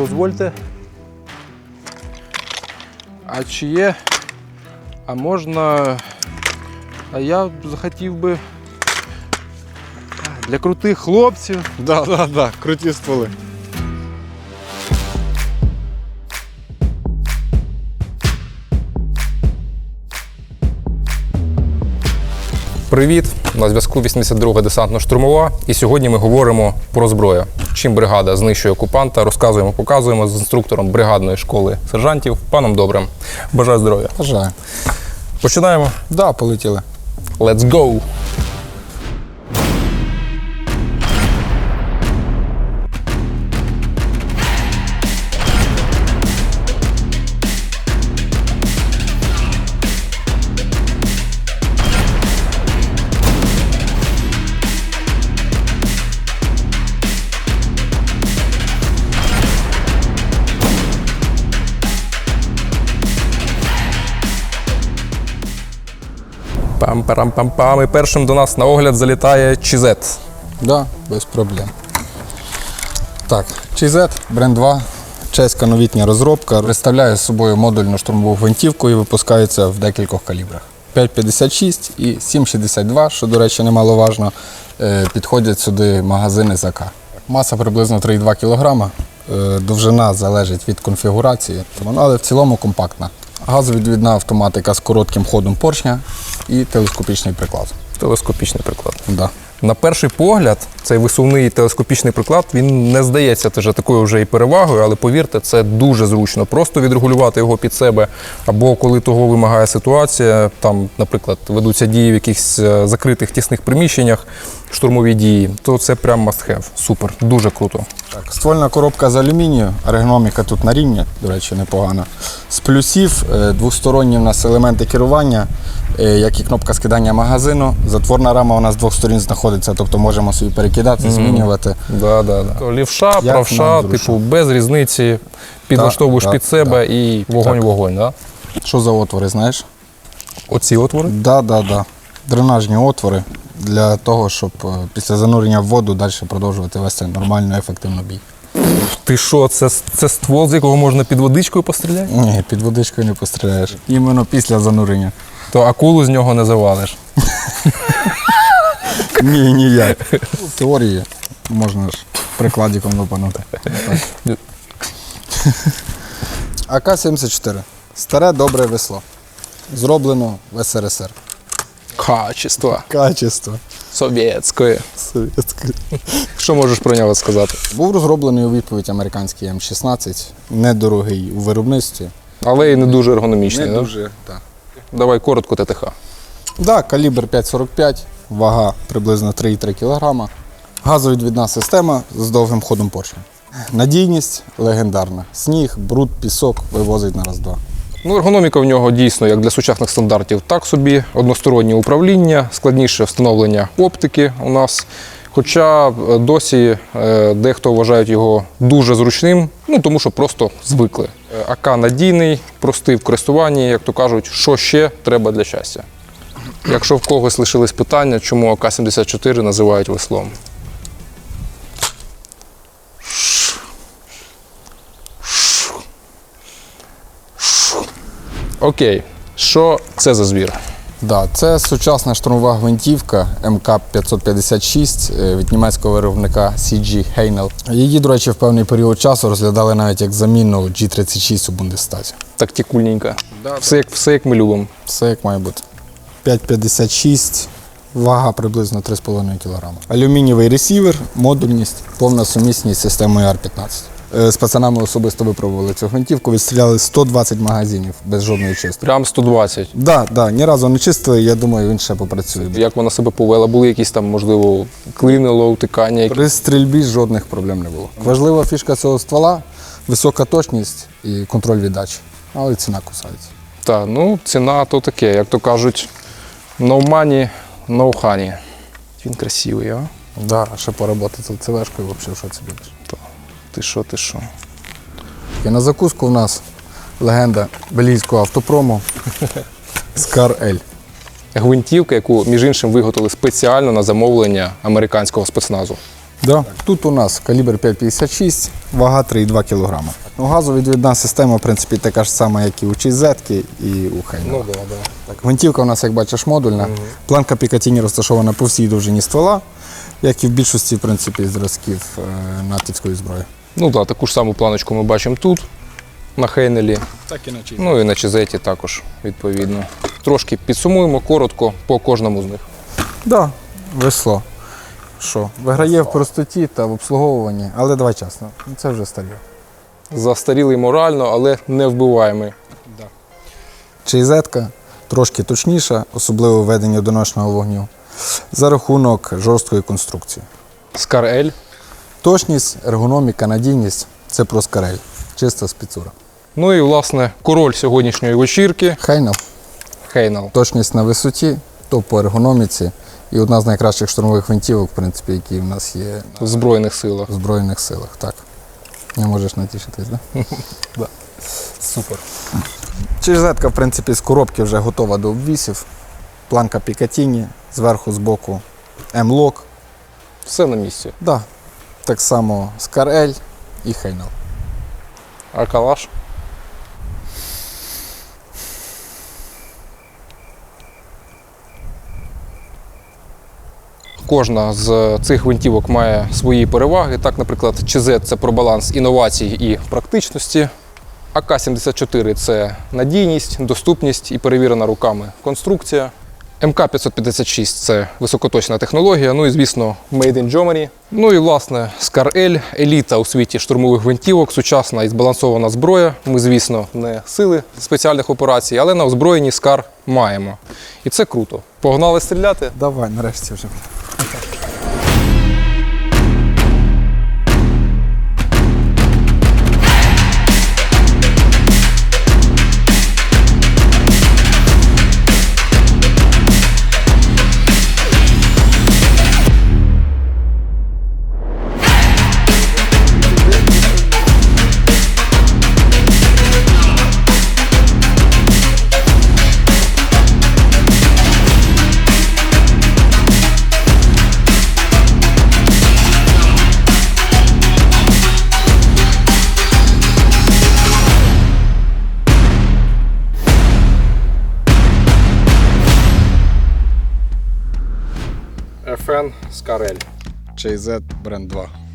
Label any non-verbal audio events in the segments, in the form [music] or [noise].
дозвольте. А чи є? А можна. А я захотів би. Для крутих хлопців. Да, да, да, круті стволи. Привіт! На зв'язку 82-га десантно-штурмова. І сьогодні ми говоримо про зброю. Чим бригада знищує окупанта, розказуємо, показуємо з інструктором бригадної школи сержантів паном Добрим. Бажаю здоров'я. Бажаю. Починаємо. Да, полетіли. Let's go! Пам-парам-пам-пам. І першим до нас на огляд залітає Чізет. Да, без проблем. Так, CZ, бренд 2, чеська новітня розробка. Представляє собою модульну штурмову гвинтівку і випускається в декількох калібрах. 5,56 і 7,62, що, до речі, немаловажно, е, підходять сюди магазини з АК. Маса приблизно 3,2 кг. Довжина залежить від конфігурації, ну, але в цілому компактна. Газовідвідна автоматика з коротким ходом поршня і телескопічний приклад. Телескопічний приклад. Да. На перший погляд, цей висувний телескопічний приклад він не здається теж такою вже і перевагою, але повірте, це дуже зручно. Просто відрегулювати його під себе, або коли того вимагає ситуація, там, наприклад, ведуться дії в якихось е, закритих тісних приміщеннях, штурмові дії, то це прям must have. Супер, дуже круто. Так, ствольна коробка з алюмінію, ергономіка тут на рівні, до речі, непогана. З плюсів е, двосторонні в нас елементи керування, як і кнопка скидання магазину. Затворна рама у нас з двох сторін знаходиться, тобто можемо собі перекидати, змінювати. Да, да, да. Лівша, Як правша, типу, без різниці, підлаштовуєш так, під себе і вогонь-вогонь. Да? Що за отвори, знаєш? Оці отвори. Да, да, да. Дренажні отвори для того, щоб е, після занурення в воду далі продовжувати вести нормально, ефективно бій. Ти що, це, це ствол, з якого можна під водичкою постріляти? Ні, під водичкою не постріляєш. Іменно після занурення. То акулу з нього не завалиш. Ні, ніяк. В теорії можна ж прикладиком випанути. АК-74. Старе добре весло. Зроблено в СРСР. Качество Качество. совєтське. Совєтське. Що можеш про нього сказати? Був розроблений у відповідь американський М16, недорогий у виробництві. Але і не дуже ергономічний. Не да? дуже, так. Давай коротко ТТХ. Да, калібр 5,45, вага приблизно 3,3 кг. Газовідвідна система з довгим ходом поршня. Надійність легендарна. Сніг, бруд, пісок вивозить на раз-два. Ну, ергономіка в нього дійсно, як для сучасних стандартів, так собі. Одностороннє управління, складніше встановлення оптики у нас. Хоча е, досі е, дехто вважають його дуже зручним, ну тому що просто звикли. АК надійний, простий в користуванні, як то кажуть, що ще треба для щастя. Якщо в когось лишились питання, чому АК-74 називають веслом. Окей, що це за звір? Да, це сучасна штурмова гвинтівка МК-556 е, від німецького виробника CG Heinel. Її, до речі, в певний період часу розглядали навіть як замінну G36 у Бундестазі. Тактикульненька. Все, як, все як ми любимо. Все як має бути. 5,56, вага приблизно 3,5 кг. Алюмінієвий ресівер, модульність, повна сумісність з системою R15. Е, З пацанами особисто випробували цю гвинтівку, відстріляли 120 магазинів без жодної чистки. Прям 120. Да, да, ні разу не чистили, я думаю, він ще попрацює. Як вона себе повела? Були якісь там, можливо, клинило, утикання. При стрільбі жодних проблем не було. Важлива фішка цього ствола висока точність і контроль віддачі. Але ціна кусається. Та, ну, ціна то таке, як то кажуть, no money, honey. Він красивий, а? Да, ще поработати з ЦВшкою, взагалі, що це будеш. Ти що, ти що? І на закуску в нас легенда белійського автопрому Скар Ель. Гвинтівка, яку, між іншим, виготовили спеціально на замовлення американського спецназу. Да. Тут у нас калібр 5,56, вага 3,2 кг. Ну, газовідвідна система, в принципі, така ж сама, як і у Чайзетки, і у Хайна. Ну да, да. Так, гвинтівка у нас, як бачиш, модульна. Планка Пікатіні розташована по всій довжині ствола, як і в більшості в принципі, зразків е, натівської зброї. Ну так, таку ж саму планочку ми бачимо тут, на Хейнелі, Так і на наче. ну і на Чизеті також, відповідно. Трошки підсумуємо коротко по кожному з них. Да, весло. Що? Виграє в простоті та в обслуговуванні, але давай чесно, це вже старі. Застарілий морально, але не вбиваємий. Чейзетка трошки точніша, особливо в веденні одиночного вогню, за рахунок жорсткої конструкції. Скар Ель. Точність, ергономіка, надійність це про скарель, чиста спецура. Ну і власне король сьогоднішньої вечірки Хайнал, Хейнал. точність на висоті, то по ергономіці і одна з найкращих штурмових винтівок, в принципі, які в нас є в Збройних силах. в Збройних силах. Так. Не можеш натішитись, так? [laughs] Да? Супер. Чижетка, в принципі, з коробки вже готова до обвісів. Планка Пікатіні, зверху, збоку М-лок. Все на місці. Да. Так само Скар-Ель і Хейнал. А калаш? Кожна з цих гвинтівок має свої переваги. Так, наприклад, ЧЗ це про баланс інновацій і практичності. АК-74 це надійність, доступність і перевірена руками конструкція. МК-556 це високоточна технологія, ну і, звісно, Made in Germany. Ну і, власне, Скар-Ель, еліта у світі штурмових гвинтівок, сучасна і збалансована зброя. Ми, звісно, не сили спеціальних операцій, але на озброєнні Скар маємо. І це круто. Погнали стріляти? Давай, нарешті вже. Okay. Скар-Ель. Чейзет бренд 2.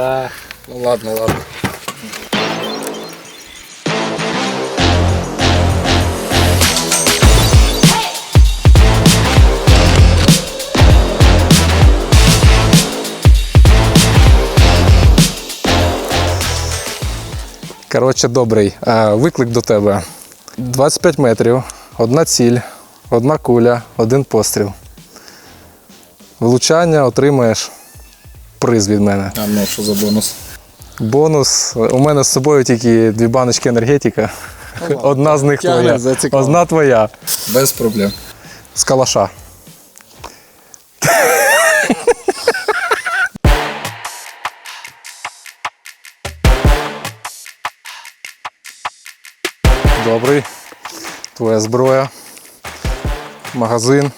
Да. Ну ладно, ладно. Коротше, добрий. Е, Виклик до тебе. 25 метрів, одна ціль, одна куля, один постріл. Влучання отримаєш приз від мене. А ну, що за бонус? Бонус. У мене з собою тільки дві баночки енергетика. Одна з них Тягне, твоя. Одна твоя. Без проблем. З калаша. Добрий. Твоя зброя. Магазин.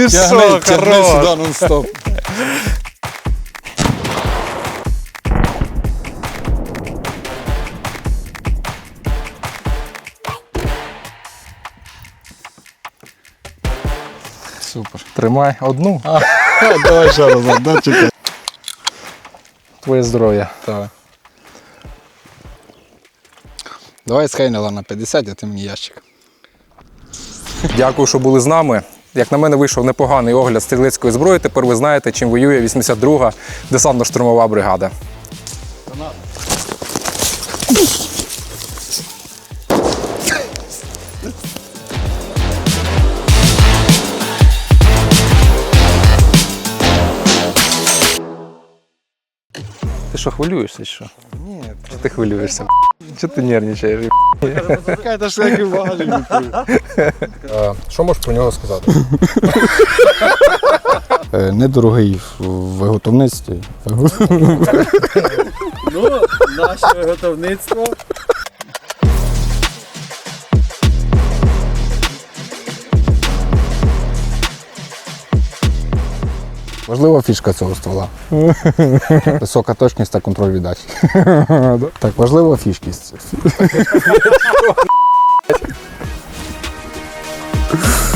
Ти що, тягни сюди нон-стоп. Супер. Тримай одну. А, [laughs] давай ще раз, одна чекай. Твоє здоров'я. Давай. Давай з Хейнела на 50, а ти мені ящик. Дякую, що були з нами. Як на мене, вийшов непоганий огляд стрілецької зброї. Тепер ви знаєте, чим воює 82-га десантно-штурмова бригада. Ти що, хвилюєшся? Що? Ні, ти хвилюєшся? Чи ти нервничаєш? Какая-то шляхи важить. Що можеш про нього сказати? Е, Недорогий в виготовництві. Ну, наше виготовництво. Важлива фішка цього ствола. [laughs] Висока точність та контроль віддачі. Так, важлива фішкість. [laughs]